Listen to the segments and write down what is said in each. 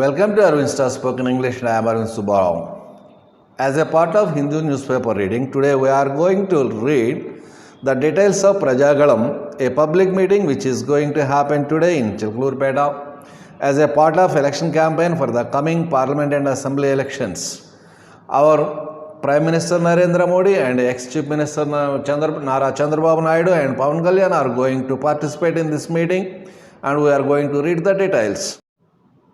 Welcome to Arvind Spoken English I am Arvind Subbarao. As a part of Hindu newspaper reading, today we are going to read the details of Prajagalam, a public meeting which is going to happen today in Chiklurpeta as a part of election campaign for the coming parliament and assembly elections. Our Prime Minister Narendra Modi and ex-Chief Minister Chandra, Nara Chandrababu Naidu and Pawan Kalyan are going to participate in this meeting and we are going to read the details.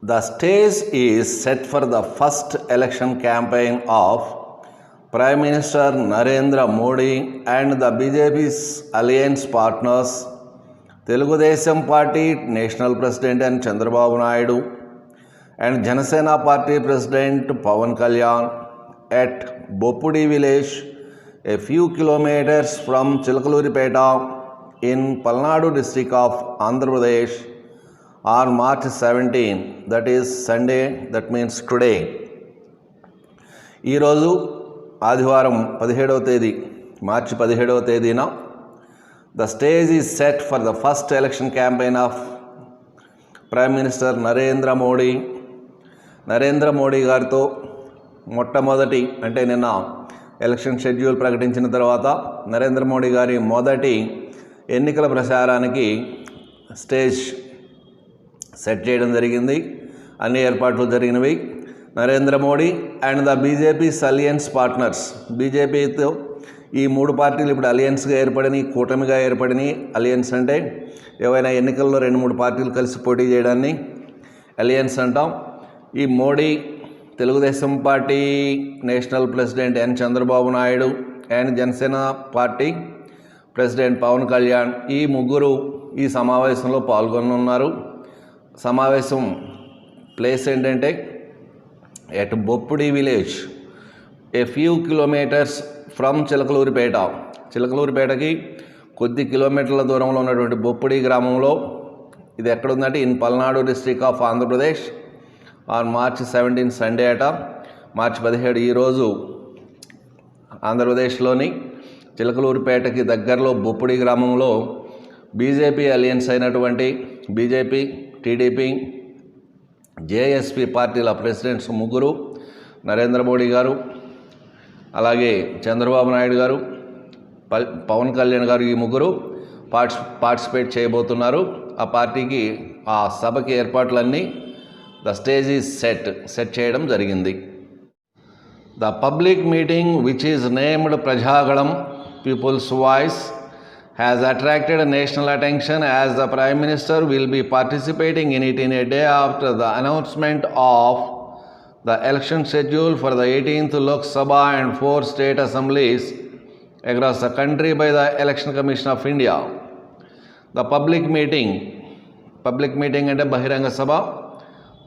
The stage is set for the first election campaign of Prime Minister Narendra Modi and the BJP's alliance partners, Telugudesam Party National President and Chandrababu Naidu and Janasena Party President Pawan Kalyan at Bopudi village, a few kilometers from Chilakaluripeta in Palnadu district of Andhra Pradesh on March 17, that is Sunday, that means today. ఈరోజు ఆదివారం పదిహేడవ తేదీ మార్చి పదిహేడవ తేదీన the stage is set for the first election campaign of prime minister Narendra Modi Narendra Modi గారితో మొట్టమొదటి అంటే నిన్న ఎలక్షన్ షెడ్యూల్ ప్రకటించిన తర్వాత నరేంద్ర మోడీ గారి మొదటి ఎన్నికల ప్రచారానికి స్టేజ్ సెట్ చేయడం జరిగింది. అన్ని ఏర్పాట్లు జరిగినవి. Narendra Modi and the BJP alliance partners. బీజేపీతో ఈ మూడు పార్టీలు ఇప్పుడు అలియన్స్గా ఏర్పడినాయి కూటమిగా ఏర్పడినాయి. అలియన్స్ అంటే ఏవైనా ఎన్నికల్లో రెండు మూడు పార్టీలు కలిసి పోటీ చేయడాన్ని అలియన్స్ అంటాం. ఈ Modi Telugu Desam party national president N Chandrababu Naidu and Janasena party president Pawan Kalyan ఈ ముగ్గురు ఈ సమావేశంలో పాల్గొనున్నారు సమావేశం ప్లేస్ ఏంటంటే at Boppudi village a few kilometres from Chilakaluripet చిలకలూరిపేటకి కొద్ది కిలోమీటర్ల దూరంలో ఉన్నటువంటి బొప్పుడి గ్రామంలో ఇది ఎక్కడుందంటే in Palnadu district of Andhra Pradesh on March seventeen Sunday అట. మార్చి పదిహేడు ఈరోజు ఆంధ్రప్రదేశ్లోని చిలకలూరిపేటకి దగ్గరలో బొప్పుడి గ్రామంలో బీజేపీ అలియన్స్ అయినటువంటి బీజేపీ టీడీపీ జేఎస్పీ పార్టీల ప్రెసిడెంట్స్ ముగ్గురు నరేంద్ర మోడీ గారు అలాగే చంద్రబాబు నాయుడు గారు పవన్ కళ్యాణ్ గారు ఈ ముగ్గురు పార్టిస్ పార్టిసిపేట్ చేయబోతున్నారు. ఆ పార్టీకి ఆ సభకి ఏర్పాట్లన్నీ the stage is set set చేయడం జరిగింది. The public meeting which is named Prajagalam people's voice has attracted national attention as the Prime Minister will be participating in it in a day after the announcement of the election schedule for the 18th Lok Sabha and four state assemblies across the country by the Election Commission of India. The public meeting, public meeting అంటే బహిరంగ సభ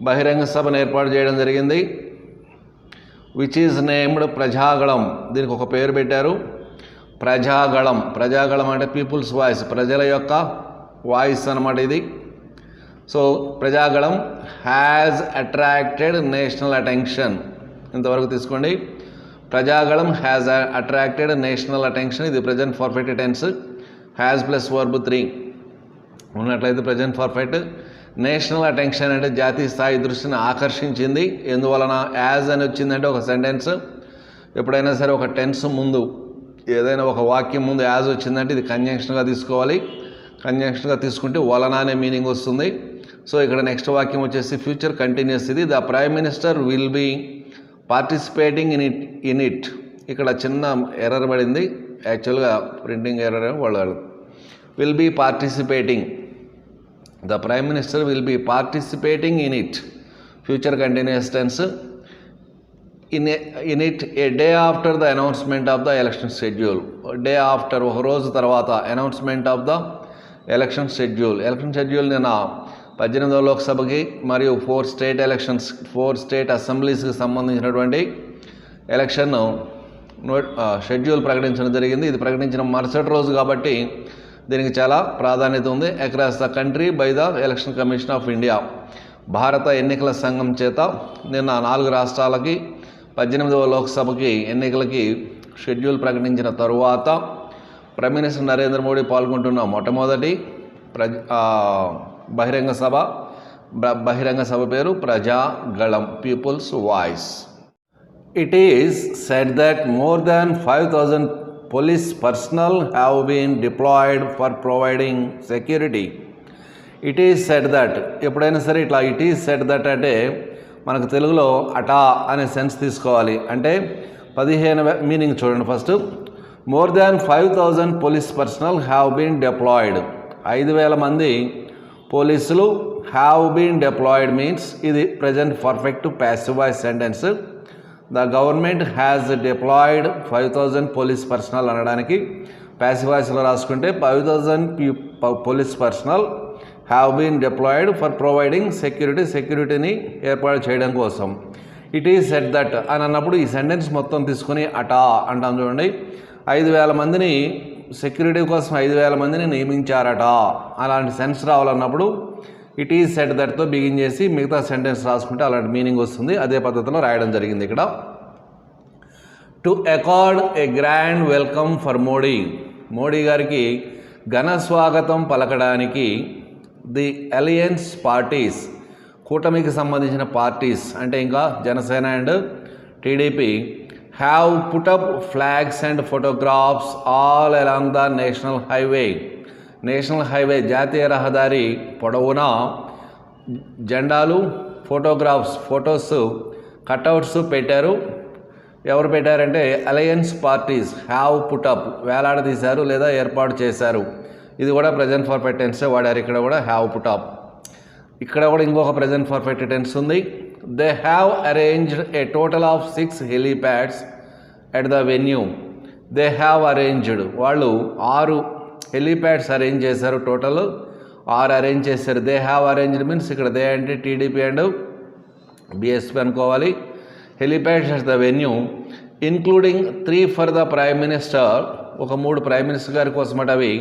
బహిరంగ సభను ఏర్పాటు చేయడం జరిగింది which is named Prajagalam దీనికి ఒక పేరు పెట్టారు ప్రజాగళం. ప్రజాగళం అంటే పీపుల్స్ వాయిస్ ప్రజల యొక్క వాయిస్ అన్నమాట ఇది. So Prajagalam has attracted national attention ఇంతవరకు తీసుకోండి. Prajagalam has attracted national attention ఇది present perfect tense has plus verb three ఉన్నట్లయితే ప్రజెంట్ పర్ఫెక్ట్ నేషనల్ అటెన్షన్ అంటే జాతీయ స్థాయి దృష్టిని ఆకర్షించింది. ఎందువలన? యాజ్ అని వచ్చిందంటే ఒక సెంటెన్స్ ఎప్పుడైనా సరే ఒక టెన్స్ ముందు. ఏదైనా ఒక వాక్యం ముందు యాజ్ వచ్చిందంటే ఇది కంజంక్షన్గా తీసుకోవాలి. కంజంక్షన్గా తీసుకుంటే వలన అనే మీనింగ్ వస్తుంది. సో ఇక్కడ నెక్స్ట్ వాక్యం వచ్చేసి ఫ్యూచర్ కంటిన్యూస్ ఇది. The prime minister will be participating in it in it ఇక్కడ చిన్న ఎర్రర్ పడింది. యాక్చువల్గా ప్రింటింగ్ ఎర్రర్ వాళ్ళు will be participating the prime minister will be participating in it future continuous tense in in it a day after the announcement of the election schedule. Day after ఒక రోజు తర్వాత announcement of the election schedule. Election schedule నిన్న పద్దెనిమిదవ లోక్సభకి మరియు four state elections four state అసెంబ్లీస్కి సంబంధించినటువంటి election schedule ప్రకటించడం జరిగింది. ఇది ప్రకటించిన మరుసటి రోజు కాబట్టి దీనికి చాలా ప్రాధాన్యత ఉంది. Across the country by the election commission of India భారత ఎన్నికల సంఘం చేత నిన్న నాలుగు రాష్ట్రాలకి పద్దెనిమిదవ లోక్సభకి ఎన్నికలకి షెడ్యూల్ ప్రకటించిన తరువాత ప్రైమ్ మినిస్టర్ నరేంద్ర మోడీ పాల్గొంటున్న మొట్టమొదటి ప్రజ బహిరంగ సభ బహిరంగ సభ పేరు Prajagalam people's voice. It is set that more than five thousand police personnel have been deployed for providing security it is set that ఎప్పుడైనా సరే ఇట్లా ఇట్ ఈస్ సెట్ దట్ అంటే మనకు తెలుగులో అటా అనే సెన్స్ తీసుకోవాలి. అంటే పదిహేను మీనింగ్ చూడండి first. More than five thousand police personnel have been deployed ఐదు వేల మంది పోలీసులు హ్యావ్ బీన్ డిప్లాయిడ్ మీన్స్ ఇది present perfect passive voice sentence the government has deployed five thousand police personnel అనడానికి ప్యాసివ్ వాయిస్లో రాసుకుంటే five thousand police personnel have been deployed for providing security సెక్యూరిటీని ఏర్పాటు చేయడం కోసం. ఇట్ ఈస్ సెట్ దట్ అని అన్నప్పుడు ఈ సెంటెన్స్ మొత్తం తీసుకుని అటా అంటాం చూడండి. ఐదు వేల మందిని సెక్యూరిటీ కోసం ఐదు వేల మందిని నియమించారట అలాంటి సెన్స్ రావాలన్నప్పుడు ఇట్ ఈజ్ సెట్ దట్తో బిగిన్ చేసి మిగతా సెంటెన్స్ రాసుకుంటే అలాంటి మీనింగ్ వస్తుంది. అదే పద్ధతిలో రాయడం జరిగింది ఇక్కడ. To accord a grand welcome for Modi Modi గారికి ఘన స్వాగతం పలకడానికి ది అలియన్స్ పార్టీస్ కూటమికి సంబంధించిన పార్టీస్ అంటే ఇంకా Janasena and TDP have put up flags and photographs all along the national highway national highway జాతీయ రహదారి పొడవునా జెండాలు ఫోటోగ్రాఫ్స్ ఫొటోస్ కట్అవుట్స్ పెట్టారు. ఎవరు పెట్టారంటే alliance parties have put up వేలాడదీశారు లేదా ఏర్పాటు చేశారు. ఇది కూడా ప్రజెంట్ పర్ఫెక్ట్ టెన్సే వాడారు. ఇక్కడ కూడా హ్యావ్ పుటాప్ ఇక్కడ కూడా ఇంకొక ప్రజెంట్ పర్ఫెక్ట్ టెన్స్ ఉంది. They have arranged a total of six helipads at the venue they have arranged వాళ్ళు ఆరు హెలీప్యాడ్స్ అరేంజ్ చేశారు టోటల్ ఆరు అరేంజ్ చేశారు. దే హ్యావ్ అరేంజ్డ్ మీన్స్ ఇక్కడ దే అంటే టీడీపీ అండ్ బిఎస్పి అనుకోవాలి. Helipads at the venue including three for the prime minister ఒక మూడు ప్రైమ్ మినిస్టర్ గారి కోసమట అవి.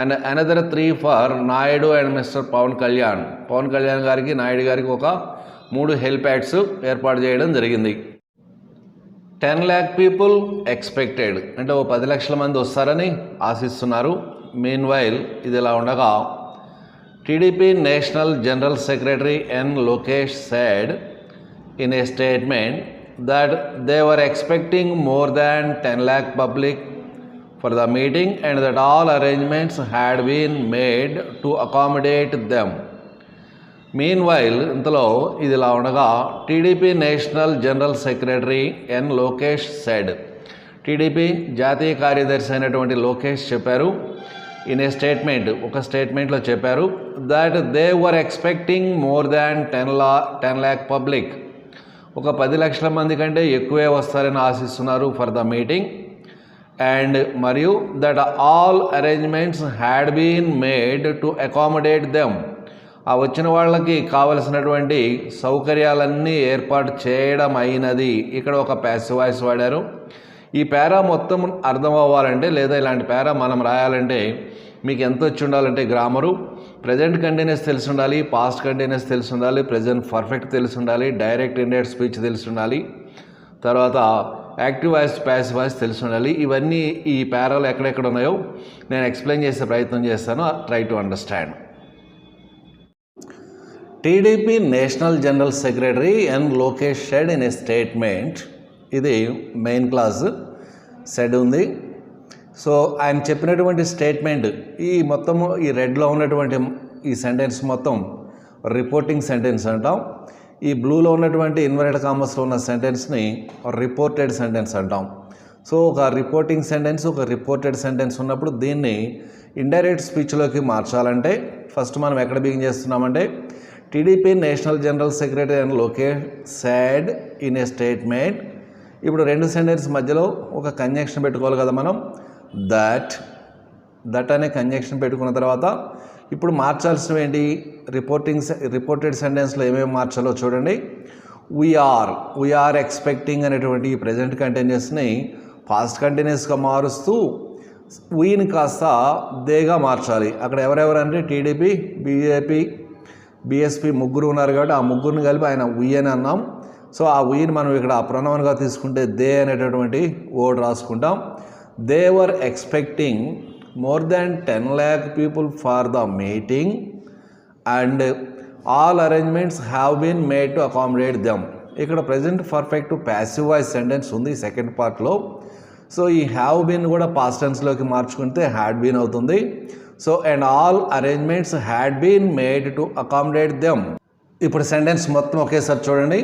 And another three for Naidu and mister Pawan Kalyan Pawan Kalyan గారికి నాయుడు గారికి ఒక మూడు హెల్ప్ యాడ్స్ ఏర్పాటు చేయడం జరిగింది. టెన్ ల్యాక్ పీపుల్ ఎక్స్పెక్టెడ్ అంటే ఓ పది లక్షల మంది వస్తారని ఆశిస్తున్నారు. మెయిన్ వైల్ ఇది ఇలా ఉండగా TDP national general secretary N Lokesh said in a statement that they were expecting more than 10 lakh public for the meeting and that all arrangements had been made to accommodate them. Meanwhile ఇంతలో ఇది ఇలా ఉండగా TDP national general secretary N Lokesh said TDP జాతీయ కార్యదర్శి అయినటువంటి లోకేష్ చెప్పారు. In a statement ఒక స్టేట్మెంట్లో చెప్పారు that they were expecting more than ten law ten lakh public ఒక పది లక్షల మంది కంటే ఎక్కువే వస్తారని ఆశిస్తున్నారు ఫర్ ద మీటింగ్ అండ్ మరియు that all arrangements had been made to accommodate them ఆ వచ్చిన వాళ్ళకి కావలసినటువంటి సౌకర్యాలన్నీ ఏర్పాటు చేయడం అయినది. ఇక్కడ ఒక ప్యాసివ్ వాయిస్ వాడారు. ఈ పేరా మొత్తం అర్థం అవ్వాలంటే లేదా ఇలాంటి పేరా మనం రాయాలంటే మీకు ఎంత వచ్చి ఉండాలంటే గ్రామరు ప్రజెంట్ కంటిన్యూస్ తెలిసి ఉండాలి పాస్ట్ కంటిన్యూస్ తెలిసి ఉండాలి ప్రజెంట్ పర్ఫెక్ట్ తెలిసి ఉండాలి డైరెక్ట్ ఇండైరెక్ట్ స్పీచ్ తెలిసి ఉండాలి. తర్వాత యాక్టివ్ వాయిస్ ప్యాసివ్ వాయిస్ తెలిసి ఉండాలి ఇవన్నీ ఈ పేరాలు ఎక్కడెక్కడ ఉన్నాయో నేను ఎక్స్ప్లెయిన్ చేసే ప్రయత్నం చేస్తాను. Try to understand TDP national general secretary N Lokesh said in a statement ఇది మెయిన్ క్లాస్ సెడ్ ఉంది. సో ఆయన చెప్పినటువంటి స్టేట్మెంట్ ఈ మొత్తము ఈ రెడ్లో ఉన్నటువంటి ఈ సెంటెన్స్ మొత్తం రిపోర్టింగ్ సెంటెన్స్ అంటాం. ఈ బ్లూలో ఉన్నటువంటి ఇన్వర్టెడ్ కామర్స్లో ఉన్న సెంటెన్స్ని రిపోర్టెడ్ సెంటెన్స్ అంటాం. సో ఒక రిపోర్టింగ్ సెంటెన్స్ ఒక రిపోర్టెడ్ సెంటెన్స్ ఉన్నప్పుడు దీన్ని ఇండైరెక్ట్ స్పీచ్లోకి మార్చాలంటే ఫస్ట్ మనం ఎక్కడ బిగిన్ చేస్తున్నామంటే TDP national general secretary and Lokesh said in a statement ఇప్పుడు రెండు సెంటెన్స్ మధ్యలో ఒక కంజంక్షన్ పెట్టుకోవాలి కదా మనం దట్ దట్ అనే కంజంక్షన్ పెట్టుకున్న తర్వాత ఇప్పుడు మార్చాల్సినవి ఏంటి? రిపోర్టింగ్ రిపోర్టెడ్ సెంటెన్స్లో ఏమేమి మార్చాలో చూడండి. వీఆర్ వీఆర్ ఎక్స్పెక్టింగ్ అనేటువంటి ఈ ప్రజెంట్ కంటిన్యూస్ని పాస్ట్ కంటిన్యూస్గా మారుస్తూ వీని కాస్త దేగా మార్చాలి. అక్కడ ఎవరెవరంటే టీడీపీ బీజేపీ బీఎస్పీ ముగ్గురు ఉన్నారు కాబట్టి ఆ ముగ్గురిని కలిపి ఆయన ఉయ్ అని అన్నాం. సో ఆ ఉయ్యని మనం ఇక్కడ ప్రణవన్గా తీసుకుంటే దే అనేటటువంటి ఓడ్ రాసుకుంటాం. They were expecting more than ten lakh people for the meeting and all arrangements have been made to accommodate them ఇక్కడ present perfect passive voice sentence ఉంది సెకండ్ పార్ట్లో సో ఈ హ్యావ్ బీన్ కూడా పాస్ట్ టెన్స్లోకి మార్చుకుంటే had been అవుతుంది. So and all arrangements had been made to accommodate them ఇప్పుడు sentence మొత్తం ఒకేసారి చూడండి.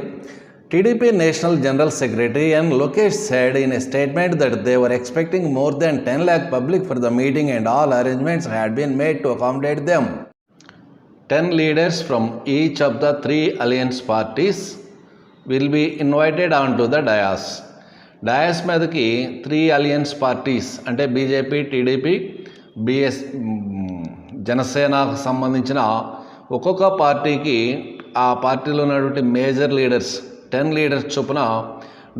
TDP national general secretary and Lokesh said in a statement that they were expecting more than 10 lakh public for the meeting and all arrangements had been made to accommodate them. 10 leaders from each of the three alliance parties will be invited onto the dais. Dais మీదకి three alliance parties అంటే BJP TDP BS జనసేనకు సంబంధించిన ఒక్కొక్క పార్టీకి ఆ పార్టీలో ఉన్నటువంటి major leaders ten leaders చొప్పున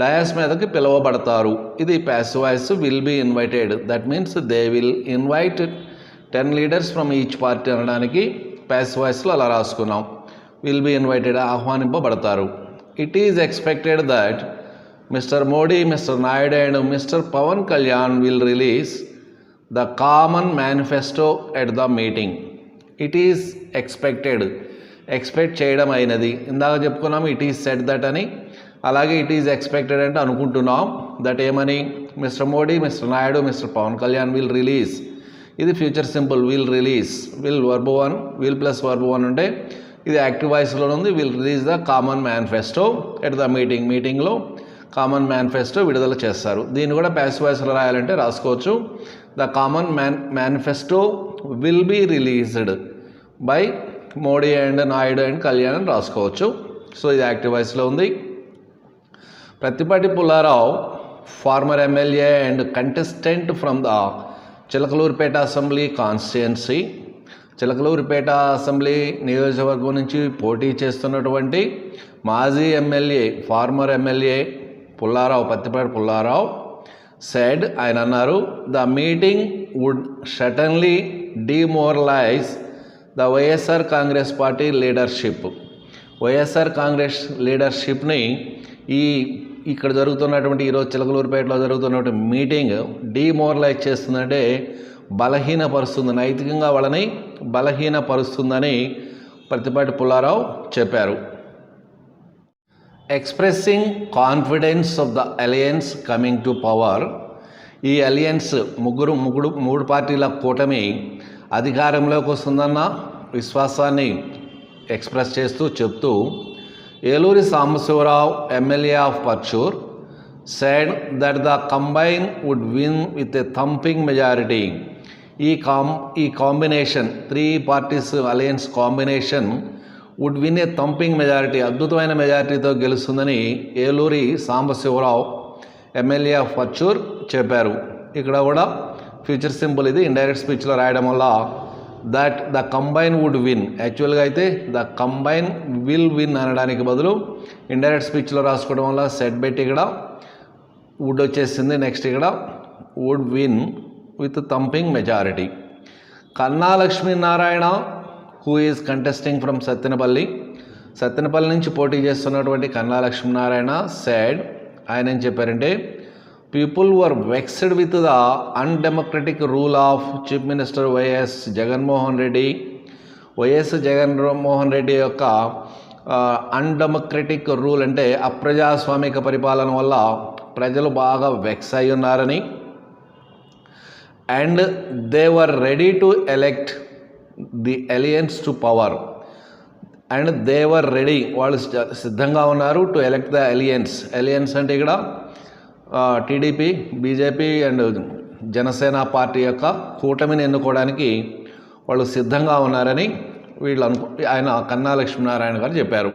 డయాస్ మీదకి పిలువబడతారు. ఇది passive voice will be invited. That means they will invite ten leaders from each party అనడానికి ప్యాస్ వాయిస్లో అలా రాసుకున్నాం. Will be invited ఆహ్వానింపబడతారు. It is expected that mister Modi mister Naidu and mister Pawan Kalyan will release the common manifesto at the meeting it is expected expect చేయడం అయినది. ఇందాక చెప్పుకున్నాం it is set that అని. అలాగే it is expected అంటే అనుకుంటున్నాం that ఏమని? Mister Modi mister Naidu mister Pawan Kalyan will release ఇది future simple will release will verb one will plus verb one అంటే ఇది యాక్టివ్ వాయిస్లో ఉంది. Will release the common manifesto at the meeting మీటింగ్లో common manifesto విడుదల చేస్తారు. దీన్ని కూడా ప్యాసివ్ వాయిస్లో రాయాలంటే రాసుకోవచ్చు. The common man manifesto will be released by Modi and Naidu and Kalyan అని రాసుకోవచ్చు సో ఇది యాక్టివ్ వాయిస్లో ఉంది. Prathipati Pullarao former MLA and contestant from the Chilakaluripet assembly constituency Chilakaluripet assembly నియోజకవర్గం నుంచి పోటీ చేస్తున్నటువంటి మాజీ MLA former MLA Pullarao Pattipati Pullarao said ఆయన అన్నారు the meeting would certainly demoralise the YSR Congress party leadership YSR Congress లీడర్షిప్ని ఈ ఇక్కడ జరుగుతున్నటువంటి ఈరోజు చిలకలూరుపేటలో జరుగుతున్నటువంటి మీటింగ్ డీమోరలైజ్ చేస్తుందంటే బలహీనపరుస్తుంది. నైతికంగా వాళ్ళని బలహీనపరుస్తుందని ప్రతిపాటి పుల్లారావు చెప్పారు. Expressing confidence of the alliance coming to power ఈ అలయన్స్ ముగ్గురు ముగ్గురు మూడు పార్టీల కూటమి అధికారంలోకి వస్తుందన్న విశ్వాసాన్ని ఎక్స్ప్రెస్ చేస్తూ చెప్తూ Eluri Sambasivarao MLA of Parchur said that the combine would win with a thumping majority ఈ కామ్ ఈ combination three parties alliance combination would win a thumping majority అద్భుతమైన మెజారిటీతో గెలుస్తుందని ఏలూరి సాంబశివరావు ఎమ్మెల్యే ఆఫ్ పర్చూర్ చెప్పారు. ఇక్కడ కూడా ఫ్యూచర్ సింపుల్ ఇది ఇండైరెక్ట్ స్పీచ్లో రాయడం వల్ల that the combine would win యాక్చువల్గా అయితే ద కంబైన్ విల్ విన్ అనడానికి బదులు ఇండైరెక్ట్ స్పీచ్లో రాసుకోవడం వల్ల సెట్ బెట్ ఇక్కడ వుడ్ వచ్చేసింది. నెక్స్ట్ ఇక్కడ would win with thumping majority Kanna Lakshminarayana who is contesting from Sattenapalli. Sattenapalli నుంచి పోటీ చేస్తున్నటువంటి కన్నా లక్ష్మీనారాయణ సాడ్ ఆయన ఏం చెప్పారంటే people were vexed with the undemocratic rule of chief minister YS Jaganmohan Reddy YS Jaganmohan Reddy యొక్క undemocratic rule అంటే అప్రజాస్వామిక పరిపాలన వల్ల ప్రజలు బాగా వెక్స్ అయి ఉన్నారని. And they were ready to elect the alliance to power and they were ready వాళ్ళు సిద్ధంగా ఉన్నారు to elect the alliance alliance అంటే ఇక్కడ TDP BJP and Janasena party యొక్క కూటమిని ఎన్నుకోవడానికి వాళ్ళు సిద్ధంగా ఉన్నారని వీళ్ళు అను ఆయన కన్నా లక్ష్మీనారాయణ గారు చెప్పారు.